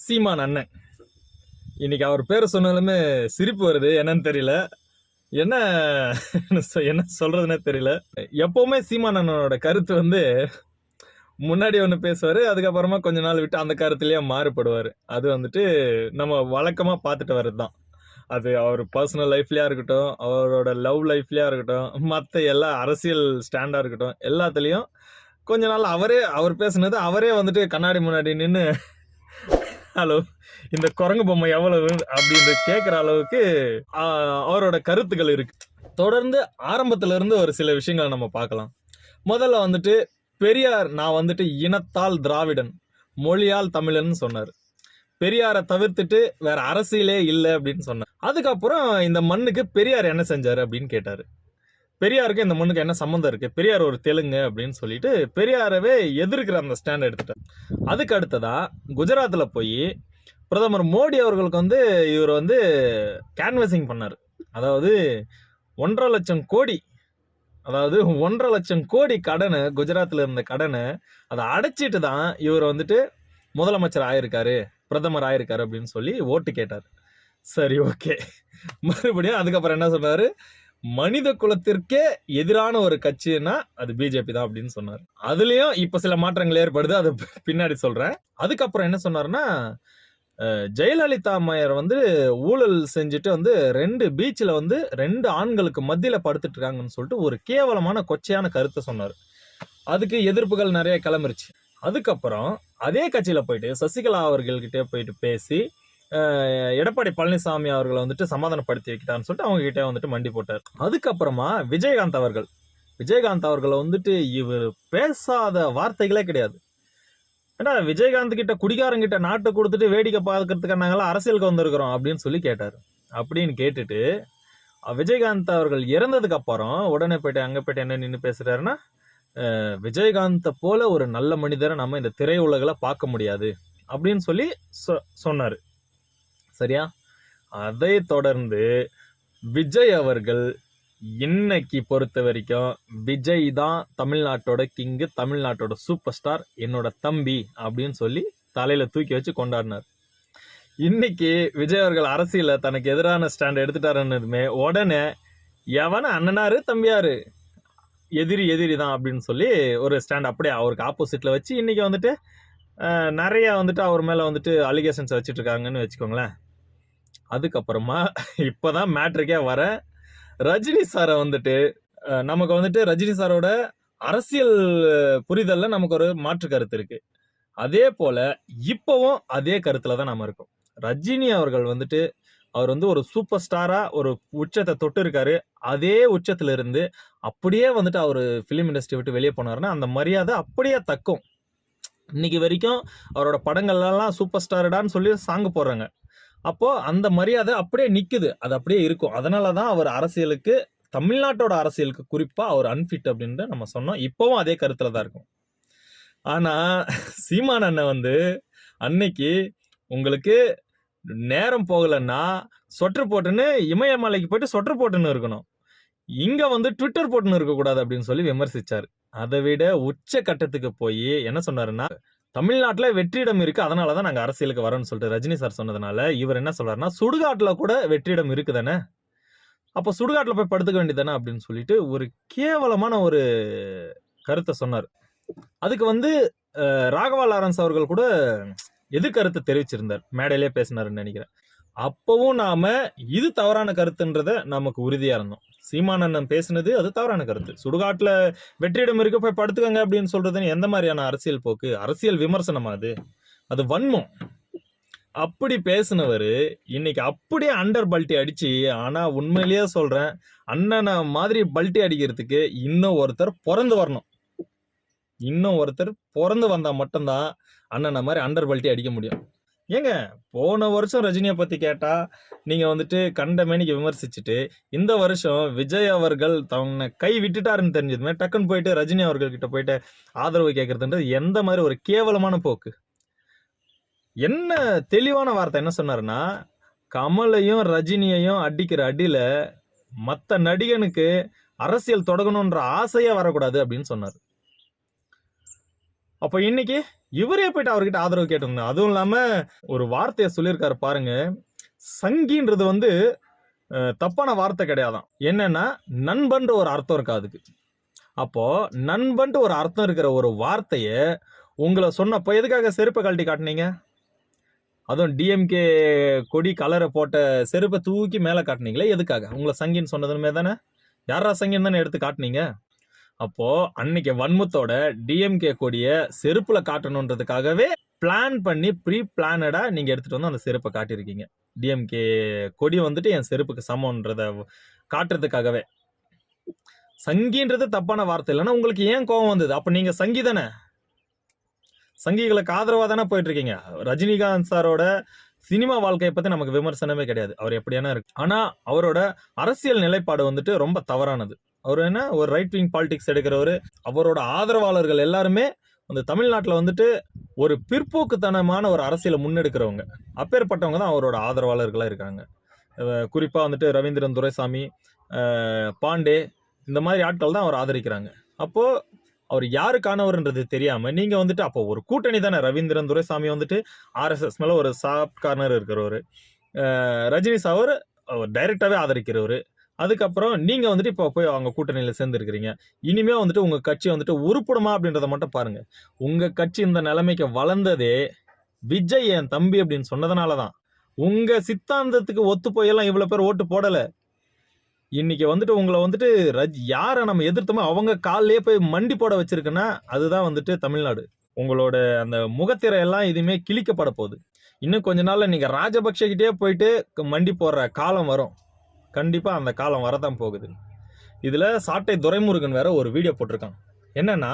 சீமான் அண்ணன். இன்னைக்கு அவர் பேர் சொன்னாலுமே சிரிப்பு வருது என்னன்னு தெரியல. என்ன என்ன சொல்றதுன்னே தெரியல. எப்பவுமே சீமான் அண்ணனோட கருத்து வந்து முன்னாடி ஒன்று பேசுவார் அதுக்கப்புறமா கொஞ்ச நாள் விட்டு அந்த கருத்துலேயே மாறுபடுவார். அது வந்துட்டு நம்ம வழக்கமாக பார்த்துட்டு வர்றது தான் அது அவர் பர்சனல் லைஃப்லையா இருக்கட்டும் அவரோட லவ் லைஃப்லையா இருக்கட்டும் மற்ற எல்லா அரசியல் ஸ்டாண்டாக இருக்கட்டும் எல்லாத்துலேயும் கொஞ்ச நாள் அவரே அவர் பேசுனது அவரே வந்துட்டு கண்ணாடி முன்னாடி நின்று ஹலோ இந்த குரங்கு பொம்மை எவ்வளவு அப்படின்னு கேட்குற அளவுக்கு அவரோட கருத்துக்கள் இருக்கு. தொடர்ந்து ஆரம்பத்துல இருந்து ஒரு சில விஷயங்களை நம்ம பார்க்கலாம். முதல்ல வந்துட்டு பெரியார் நான் வந்துட்டு இனத்தால் திராவிடன் மொழியால் தமிழன் சொன்னார். பெரியாரை தவிர்த்துட்டு வேற அரசியலே இல்லை அப்படின்னு சொன்னார். அதுக்கப்புறம் இந்த மண்ணுக்கு பெரியார் என்ன செஞ்சாரு அப்படின்னு கேட்டாரு. பெரியாருக்கு இந்த மண்ணுக்கு என்ன சம்மந்தம் இருக்குது பெரியார் ஒரு தெலுங்கு அப்படின்னு சொல்லிட்டு பெரியாரவே எதிர்க்கிற அந்த ஸ்டாண்ட் எடுத்துட்டார். அதுக்கு அடுத்ததாக குஜராத்தில் போய் பிரதமர் மோடி அவர்களுக்கு வந்து இவர் வந்து கேன்வசிங் பண்ணார். அதாவது ஒன்றரை லட்சம் கோடி அதாவது ஒன்றரை லட்சம் கோடி கடனை குஜராத்தில் இருந்த கடனை அதை அடைச்சிட்டு தான் இவர் வந்துட்டு முதலமைச்சர் ஆயிருக்காரு பிரதமர் ஆயிருக்காரு அப்படின்னு சொல்லி ஓட்டு கேட்டார். சரி ஓகே மறுபடியும் அதுக்கப்புறம் என்ன சொன்னார்? மனித குலத்திற்கே எதிரான ஒரு கட்சின்னா அது பிஜேபி தான் அப்படின்னு சொன்னார். அதுலயும் இப்ப சில மாற்றங்கள் ஏற்படுது அது பின்னாடி சொல்றேன். அதுக்கப்புறம் என்ன சொன்னார்னா ஜெயலலிதா அம்மையார் வந்து ஊழல் செஞ்சுட்டு வந்து ரெண்டு பீச்சில் வந்து ரெண்டு ஆண்களுக்கு மத்தியில் படுத்துட்டு இருக்காங்கன்னு சொல்லிட்டு ஒரு கேவலமான கொச்சையான கருத்தை சொன்னார். அதுக்கு எதிர்ப்புகள் நிறைய கிளம்பிருச்சு. அதுக்கப்புறம் அதே கட்சியில் போயிட்டு சசிகலா அவர்கள்கிட்ட போயிட்டு பேசி எடப்பாடி பழனிசாமி அவர்களை வந்துட்டு சமாதானப்படுத்தி வைக்கிட்டான்னு சொல்லிட்டு அவங்க கிட்டே வந்துட்டு மண்டி போட்டார். அதுக்கப்புறமா விஜயகாந்த் அவர்கள். விஜயகாந்த் அவர்களை வந்துட்டு இவர் பேசாத வார்த்தைகளே கிடையாது. ஏன்னா விஜயகாந்த் கிட்ட குடிகாரங்கிட்ட நாட்டை கொடுத்துட்டு வேடிக்கை பார்க்கறதுக்கு நாங்களாம் அரசியலுக்கு வந்திருக்கிறோம் அப்படின்னு சொல்லி கேட்டார். அப்படின்னு கேட்டுட்டு விஜயகாந்த் அவர்கள் இறந்ததுக்கு அப்புறம் உடனே போயிட்டு அங்கே போயிட்டு என்ன நின்று பேசுறாருன்னா விஜயகாந்தை போல ஒரு நல்ல மனிதரை நம்ம இந்த திரையுலகில் பார்க்க முடியாது அப்படின்னு சொல்லி சொ- சொன்னார். சரியா? அதை தொடர்ந்து விஜய் அவர்கள் இன்னைக்கு பொறுத்த வரைக்கும் விஜய் தான் தமிழ்நாட்டோட கிங்கு தமிழ்நாட்டோட சூப்பர் ஸ்டார் என்னோட தம்பி அப்படின்னு சொல்லி தலையில தூக்கி வச்சு கொண்டாடினார். இன்னைக்கு விஜய் அவர்கள் அரசியல தனக்கு எதிரான ஸ்டாண்ட் எடுத்துட்டாருன்னதுமே உடனே எவன அண்ணனாரு தம்பியாரு? எதிரி எதிரி தான் அப்படின்னு சொல்லி ஒரு ஸ்டாண்ட் அப்படியே அவருக்கு ஆப்போசிட்ல வச்சு இன்னைக்கு வந்துட்டு நிறையா நிறைய வந்துட்டு அவர் மேல வந்துட்டு அலிகேஷன்ஸ் வச்சுட்டு இருக்காங்கன்னு வச்சுக்கோங்களேன். அதுக்கப்புறமா இப்போதான் மேட்ருக்கே வர ரஜினி சாரை வந்துட்டு நமக்கு வந்துட்டு ரஜினி சாரோட அரசியல் புரிதலில் நமக்கு ஒரு மாற்று கருத்து இருக்கு. அதே போல இப்பவும் அதே கருத்துல தான் நம்ம இருக்கோம். ரஜினி அவர்கள் வந்துட்டு அவர் வந்து ஒரு சூப்பர் ஸ்டாரா ஒரு உச்சத்தை தொட்டு இருக்காரு அதே உச்சத்துல இருந்து அப்படியே வந்துட்டு அவர் ஃபிலிம் இண்டஸ்ட்ரி விட்டு வெளியே போனாருன்னா அந்த மரியாதை அப்படியே தக்கும். இன்னைக்கு வரைக்கும் அவரோட படங்கள்லாம் சூப்பர் ஸ்டாருடான்னு சொல்லி சாங் போடுறாங்க. அப்போ அந்த மரியாதை அப்படியே நிற்குது அது அப்படியே இருக்கும். அதனால தான் அவர் அரசியலுக்கு தமிழ்நாட்டோட அரசியலுக்கு குறிப்பாக அவர் அன்ஃபிட் அப்படின்ட்டு நம்ம சொன்னோம். இப்போவும் அதே கருத்தில் தான் இருக்கும். ஆனால் சீமான் அண்ணன் வந்து அன்னைக்கு உங்களுக்கு நேரம் போகலைன்னா சொட்டர் போட்டுன்னு இமயமலைக்கு போயிட்டு சொட்டர் போட்டுன்னு இருக்கணும். இங்கே வந்து ட்விட்டர் போட்டுன்னு இருக்கக்கூடாது அப்படின்னு சொல்லி விமர்சிச்சார். அதை விட உச்ச கட்டத்துக்கு போய் என்ன சொன்னாருன்னா தமிழ்நாட்டில் வெற்றிடம் இருக்கு. அதனால தான் நாங்கள் அரசியலுக்கு வரோம்னு சொல்லிட்டு ரஜினி சார் சொன்னதுனால இவர் என்ன சொல்கிறாருன்னா சுடுகாட்டில் கூட வெற்றிடம் இருக்குதானே? அப்போ சுடுகாட்டில் போய் படுத்துக்க வேண்டியதானே அப்படின்னு சொல்லிட்டு ஒரு கேவலமான ஒரு கருத்தை சொன்னார். அதுக்கு வந்து ராகவா லாரன்ஸ் அவர்கள் கூட எதிர்கருத்தை தெரிவிச்சிருந்தார்? மேடையிலே பேசினாருன்னு நினைக்கிறேன். அப்பவும் நாம இது தவறான கருத்துன்றத நமக்கு உறுதியா இருந்தோம். சீமானண்ணன் பேசுனது அது தவறான கருத்து. சுடுகாட்டில் வெற்றிடம் இருக்க போய் படுத்துக்கங்க அப்படின்னு சொல்றதுன்னு எந்த மாதிரியான அரசியல் போக்கு? அரசியல் விமர்சனமா அது? அது வன்மம். அப்படி பேசினவர் இன்னைக்கு அப்படியே அண்டர் பல்ட்டி அடிச்சு ஆனா உண்மையிலேயே சொல்றேன் அண்ணனை மாதிரி பல்ட்டி அடிக்கிறதுக்கு இன்னும் ஒருத்தர் பிறந்து வரணும். இன்னும் ஒருத்தர் பிறந்து வந்தா மட்டும்தான் அண்ணனை மாதிரி அண்டர் பல்ட்டி அடிக்க முடியும். ஏங்க போன வருஷம் ரஜினியை பத்தி கேட்டா நீங்க வந்துட்டு கண்டமேனிக்கு விமர்சிச்சுட்டு இந்த வருஷம் விஜய் அவர்கள் தன்னை கை விட்டுட்டாருன்னு தெரிஞ்சதுமே டக்குன்னு போயிட்டு ரஜினி அவர்கள் கிட்ட போயிட்டு ஆதரவு கேட்கறதுன்றது எந்த மாதிரி ஒரு கேவலமான போக்கு? என்ன தெளிவான வார்த்தை என்ன சொன்னாருன்னா கமலையும் ரஜினியையும் அடிக்கிற அடியில மத்த நடிகனுக்கு அரசியல் தொடங்கணுன்ற ஆசையே வரக்கூடாது அப்படின்னு சொன்னார். அப்போ இன்னைக்கு இவரே போயிட்டு அவர்கிட்ட ஆதரவு கேட்டிருந்தேன் அதுவும் இல்லாமல் ஒரு வார்த்தையை சொல்லியிருக்காரு பாருங்க. சங்கின்றது வந்து தப்பான வார்த்தை கிடையாதான். என்னன்னா நண்பன்ற ஒரு அர்த்தம் இருக்கு அதுக்கு. அப்போ நண்பன்ட்டு ஒரு அர்த்தம் இருக்கிற ஒரு வார்த்தையை உங்களை சொன்னப்போ எதுக்காக செருப்பை கழட்டி காட்டுனீங்க? அதுவும் டிஎம்கே கொடி கலரை போட்ட செருப்பை தூக்கி மேலே காட்டுனீங்களே எதுக்காக? உங்களை சங்கின்னு சொன்னதுமே தானே? யாரா சங்கின்னு தானே எடுத்து காட்டுனீங்க? அப்போ அன்னைக்கு வன்மத்தோட டிஎம்கே கொடிய செருப்புல காட்டணுன்றதுக்காகவே பிளான் பண்ணி ப்ரீ பிளானடா நீங்க எடுத்துட்டு வந்து அந்த செருப்பை காட்டியிருக்கீங்க. டிஎம்கே கொடி வந்துட்டு என் செருப்புக்கு சமம்ன்றத காட்டுறதுக்காகவே. சங்கின்றது தப்பான வார்த்தை. இல்லைன்னா உங்களுக்கு ஏன் கோவம் வந்தது? அப்ப நீங்க சங்கி தானே? சங்கிகளுக்கு ஆதரவா தானே போயிட்டு இருக்கீங்க ரஜினிகாந்த் சாரோட சினிமா வாழ்க்கையை பத்தி நமக்கு விமர்சனமே கிடையாது. அவர் எப்படியானா இருக்கு ஆனா அவரோட அரசியல் நிலைப்பாடு வந்துட்டு ரொம்ப தவறானது. அவர் என்ன ஒரு ரைட் விங் பாலிடிக்ஸ் எடுக்கிறவர். அவரோட ஆதரவாளர்கள் எல்லாருமே அந்த தமிழ்நாட்டில் வந்துட்டு ஒரு பிற்போக்குத்தனமான ஒரு அரசியலை முன்னெடுக்கிறவங்க. அப்பேற்பட்டவங்க தான் அவரோட ஆதரவாளர்களாக இருக்காங்க. குறிப்பாக வந்துட்டு ரவீந்திரன் துரைசாமி பாண்டே இந்த மாதிரி ஆட்கள் தான் அவர் ஆதரிக்கிறாங்க. அப்போது அவர் யாருக்கானவர்ன்றது தெரியாமல் நீங்கள் வந்துட்டு அப்போ ஒரு கூட்டணி தானே. ரவீந்திரன் துரைசாமி வந்துட்டு ஆர்எஸ்எஸ் மேலே ஒரு சாஃப்ட் கார்னர் இருக்கிறவர். ரஜினி சாவர் அவர் டைரெக்டாகவே ஆதரிக்கிறவர். அதுக்கப்புறம் நீங்கள் வந்துட்டு இப்போ போய் அவங்க கூட்டணியில் சேர்ந்துருக்கிறீங்க. இனிமே வந்துட்டு உங்கள் கட்சி வந்துட்டு உருப்படுமா அப்படின்றத மட்டும் பாருங்கள் உங்கள் கட்சி இந்த நிலைமைக்கு வளர்ந்ததே விஜய் என் தம்பி அப்படின்னு சொன்னதுனாலதான். உங்கள் சித்தாந்தத்துக்கு ஒத்து போயெல்லாம் இவ்வளோ பேர் ஓட்டு போடலை. இன்னைக்கு வந்துட்டு உங்களை வந்துட்டு ரஜ் யாரை நம்ம எதிர்த்தோமோ அவங்க காலிலே போய் மண்டி போட வச்சிருக்குன்னா அதுதான் வந்துட்டு தமிழ்நாடு. உங்களோட அந்த முகத்திரை எல்லாம் இதுமே கிழிக்கப்பட போகுது. இன்னும் கொஞ்ச நாள்ல நீங்க ராஜபக்ஷ கிட்டே போயிட்டு மண்டி போடுற காலம் வரும். கண்டிப்பாக அந்த காலம் வரதான் போகுது. இதில் சாட்டை துரைமுருகன் வேற ஒரு வீடியோ போட்டிருக்கான். என்னென்னா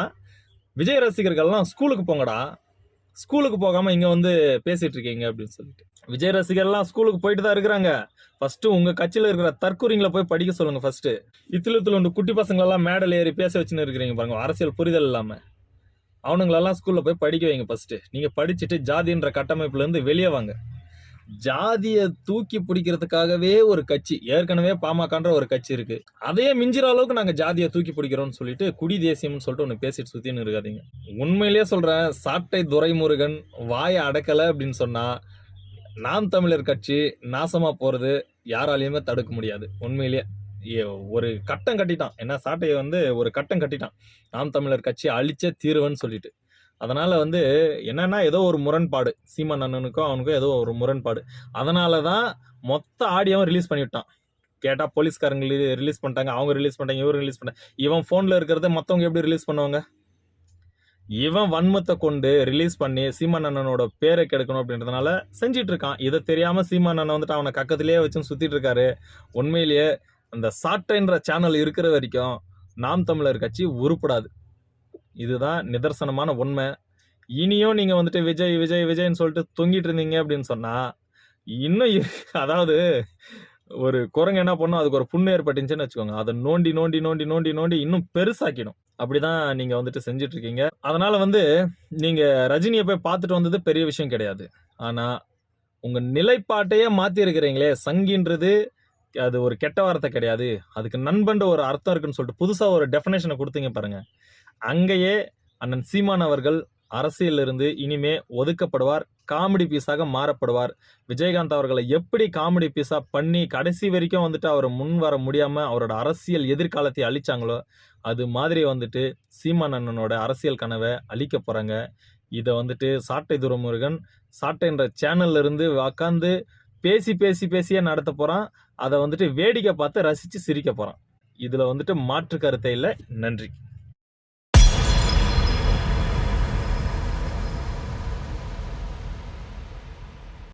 விஜய் ரசிகர்கள்லாம் ஸ்கூலுக்கு போங்கடா. ஸ்கூலுக்கு போகாமல் இங்கே வந்து பேசிகிட்டு இருக்கீங்க அப்படின்னு சொல்லிட்டு. விஜய் ரசிகர்லாம் ஸ்கூலுக்கு போயிட்டு தான் இருக்கிறாங்க. ஃபஸ்ட்டு உங்கள் கட்சியில் இருக்கிற தற்கூரிங்களை போய் படிக்க சொல்லுங்கள் ஃபஸ்ட்டு இத்தில இத்திலுண்டு குட்டி பசங்களெல்லாம் மேடல் ஏறி பேச வச்சுன்னு இருக்கிறீங்க பாருங்க அரசியல் புரிதல் இல்லாமல் அவனுங்களெல்லாம் ஸ்கூலில் போய் படிக்க வைங்க ஃபஸ்ட்டு நீங்கள் படிச்சுட்டு ஜாதின்ற கட்டமைப்புலேருந்து வெளியே வாங்க. ஜாதியை தூக்கி பிடிக்கிறதுக்காகவே ஒரு கட்சி ஏற்கனவே பாமகன்ற ஒரு கட்சி இருக்கு. அதையே மிஞ்சிற அளவுக்கு நாங்கள் ஜாதியை தூக்கி பிடிக்கிறோம்னு சொல்லிட்டு குடி தேசியம்னு சொல்லிட்டு ஒன்று பேசிட்டு சுற்றின்னு இருக்காதீங்க. உண்மையிலேயே சொல்கிறேன் சாட்டை துரைமுருகன் வாயை அடக்கலை அப்படின்னு சொன்னால் நாம் தமிழர் கட்சி நாசமாக போகிறது யாராலையுமே தடுக்க முடியாது. உண்மையிலேயே ஒரு கட்டம் கட்டிட்டான். ஏன்னா சாட்டையை வந்து ஒரு கட்டம் கட்டிட்டான். நாம் தமிழர் கட்சி அழிச்சே தீருவன்னு சொல்லிட்டு. அதனால் வந்து என்னன்னா ஏதோ ஒரு முரண்பாடு. சீமான் அண்ணனுக்கும் அவனுக்கும் ஏதோ ஒரு முரண்பாடு. அதனால தான் மொத்த ஆடியோவும் ரிலீஸ் பண்ணிவிட்டான் கேட்டால் போலீஸ்காரங்க ரிலீஸ் பண்ணிட்டாங்க அவங்க ரிலீஸ் பண்ணிட்டாங்க இவரும் ரிலீஸ் பண்ணிட்டாங்க இவன் ஃபோனில் இருக்கிறத மற்றவங்க எப்படி ரிலீஸ் பண்ணுவாங்க? இவன் வன்மத்தை கொண்டு ரிலீஸ் பண்ணி சீமான் அண்ணனோட பேரை கெடுக்கணும் அப்படின்றதுனால செஞ்சிட்டு இருக்கான். இதை தெரியாம சீமான் அண்ணன் வந்துட்டு அவனை கக்கத்திலேயே வச்சு சுத்திட்டு இருக்காரு. உண்மையிலேயே அந்த சாட்டைன்ற சேனல் இருக்கிற வரைக்கும் நாம் தமிழர் கட்சி உருப்படாது. இதுதான் நிதர்சனமான உண்மை. இனியும் நீங்கள் வந்துட்டு விஜய் விஜய் விஜய்னு சொல்லிட்டு தொங்கிட்டு இருந்தீங்க அப்படின்னு சொன்னால் இன்னும் அதாவது ஒரு குரங்கு என்ன பண்ணும்? அதுக்கு ஒரு புண்ணு ஏற்பட்டுச்சுன்னு வச்சுக்கோங்க. அதை நோண்டி நோண்டி நோண்டி நோண்டி நோண்டி இன்னும் பெருசாக்கிடும். அப்படிதான் நீங்க வந்துட்டு செஞ்சுட்டு இருக்கீங்க. அதனால வந்து நீங்க ரஜினியை போய் பார்த்துட்டு வந்தது பெரிய விஷயம் கிடையாது. ஆனா உங்க நிலைப்பாட்டையே மாத்தி இருக்கிறீங்களே சங்கின்றது அது ஒரு கெட்ட வார்த்தை கிடையாது. அதுக்கு நண்பன்ற ஒரு அர்த்தம் இருக்குன்னு சொல்லிட்டு புதுசா ஒரு டெஃபினேஷனை கொடுத்தீங்க பாருங்க. அங்கேயே அண்ணன் சீமான் அவர்கள் அரசியலில் இருந்து இனிமே ஒதுக்கப்படுவார் காமெடி பீஸாக மாறப்படுவார். விஜயகாந்த் அவர்களை எப்படி காமெடி பீஸாக பண்ணி கடைசி வரைக்கும் வந்துட்டு அவர் முன் வர முடியாமல் அவரோட அரசியல் எதிர்காலத்தை அழிச்சாங்களோ அது மாதிரி வந்துட்டு சீமான் அண்ணனோட அரசியல் கனவை அழிக்க போகிறாங்க இதை வந்துட்டு சாட்டை துரமுருகன் சாட்டைன்ற சேனல்ல இருந்து உக்காந்து பேசி பேசி பேசியே நடத்த போகிறான் அதை வந்துட்டு வேடிக்கை பார்த்து ரசித்து சிரிக்க போகிறான் இதில் வந்துட்டு மாற்று கருத்தை இல்லை. நன்றி.